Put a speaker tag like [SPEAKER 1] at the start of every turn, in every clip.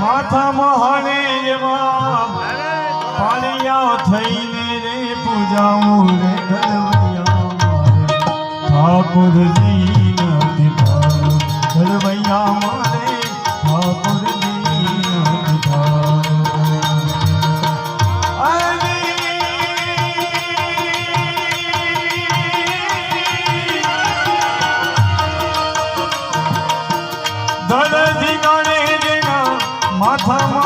[SPEAKER 1] માથા મહાને જેવા પાલિયા થઈને રે પૂજાવું રે ઠાકોરજી 妈妈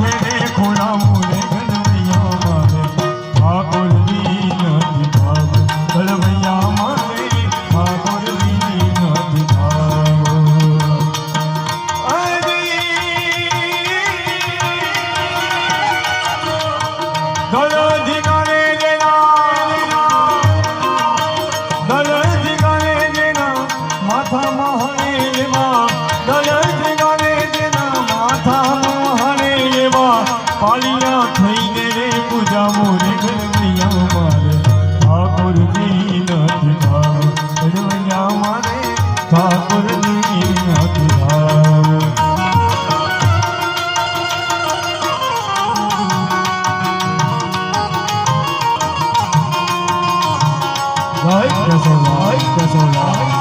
[SPEAKER 1] いらっしゃい。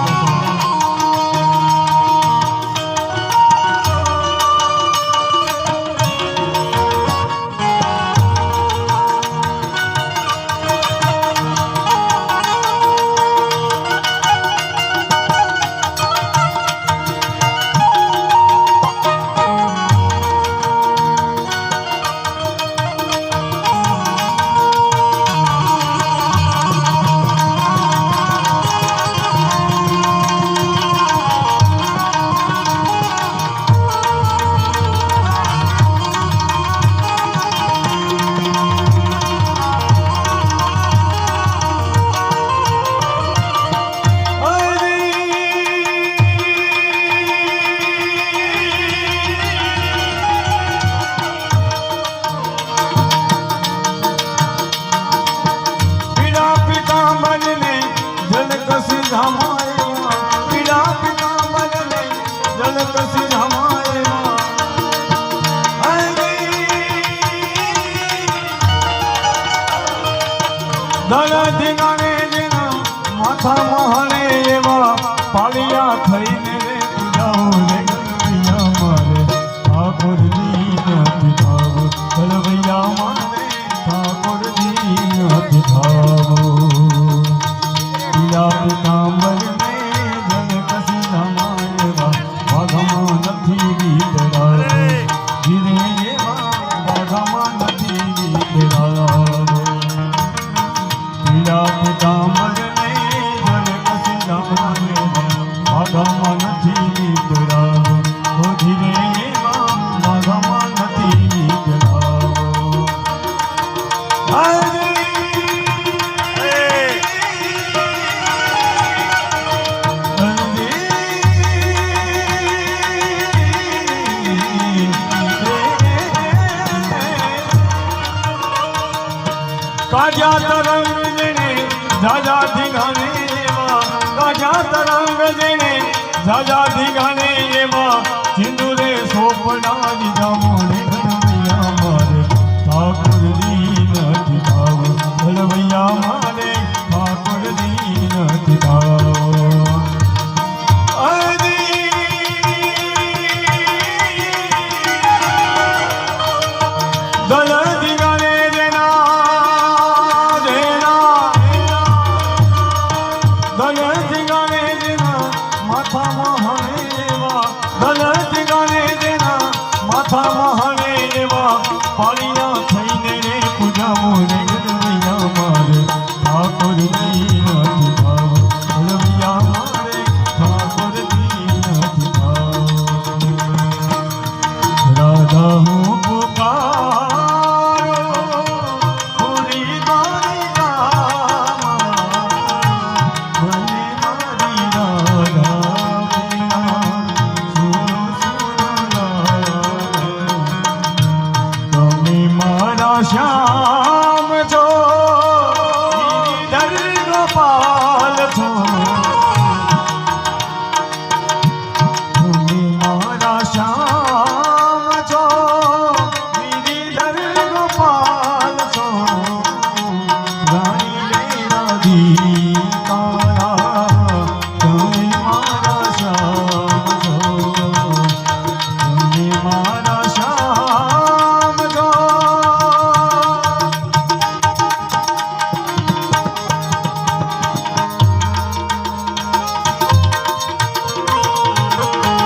[SPEAKER 1] દર દિનાને જેના માથા મોહને એવા પાળિયા થઈને ગાજા તરંગ જેને ઝાઝા ધીઘાને એવા ગાજા તરંગ જેને ઝાઝા ધીઘાને એવા સિંદુરે સોપડાની ભલે તિગાને જેના માથામાં હરે એવા પાણી